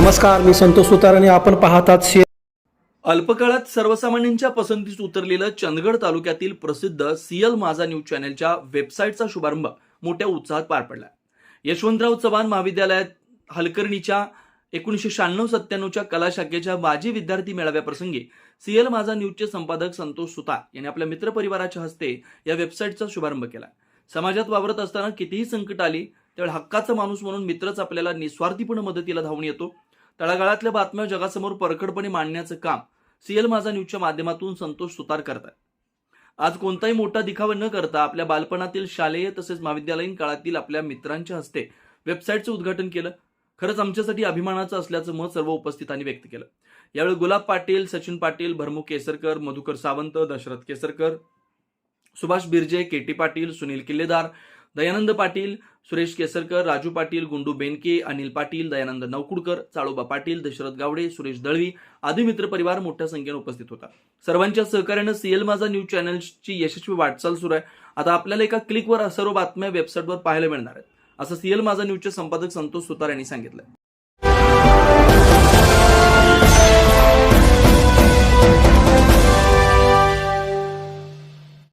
नमस्कार मी संतोष सुतार आणि आपण पाहतात शे अल्पकाळात सर्वसामान्यांच्या पसंतीस उतरलेलं चंदगड तालुक्यातील प्रसिद्ध सीएल माझा न्यूज चॅनलच्या वेबसाईटचा शुभारंभ मोठ्या उत्साहात पार पडला. यशवंतराव चव्हाण महाविद्यालयात हलकर्णीच्या एकोणीसशे शहाण्णव सत्त्याण्णवच्या कला शाखेच्या माजी विद्यार्थी मेळाव्याप्रसंगी सीएल माझा न्यूजचे संपादक संतोष सुतार यांनी आपल्या मित्रपरिवाराच्या हस्ते या वेबसाईटचा शुभारंभ केला. समाजात वावरत असताना कितीही संकट आली त्यावेळी हक्काचा माणूस म्हणून मित्रच आपल्याला निस्वार्थीपणे मदतीला धावून येतो. तळागाळातल्या बातम्या जगासमोर परखडपणे मांडण्याचं काम सीएल माझा न्यूजच्या माध्यमातून संतोष सुतार करतात आज कोणताही मोठा दिखावा न करता आपल्या बालपणातील शालेय तसेच महाविद्यालयीन काळातील आपल्या मित्रांच्या हस्ते वेबसाईटचं उद्घाटन केलं. खरंच आमच्यासाठी अभिमानाचं असल्याचं मत सर्व उपस्थितांनी व्यक्त केलं. यावेळी गुलाब पाटील सचिन पाटील भरमुख केसरकर मधुकर सावंत दशरथ केसरकर सुभाष बिर्जे केटी पाटील सुनील किल्लेदार दयानंद पाटील सुरेश केसरकर राजू पाटील गुंडू बेनके अनिल पाटील दयानंद नवकुडकर चाळोबा पाटील दशरथ गावडे सुरेश दळवी आदी मित्रपरिवार मोठ्या संख्येनं उपस्थित होता. सर्वांच्या सहकार्यानं सीएल माझा न्यूज चॅनलची यशस्वी वाटचाल सुरू आहे. आता आपल्याला एका क्लिकवर सर्व बातम्या वेबसाईटवर पाहायला मिळणार आहेत. असं सीएल माझा न्यूजचे संपादक संतोष सुतार यांनी सांगितलं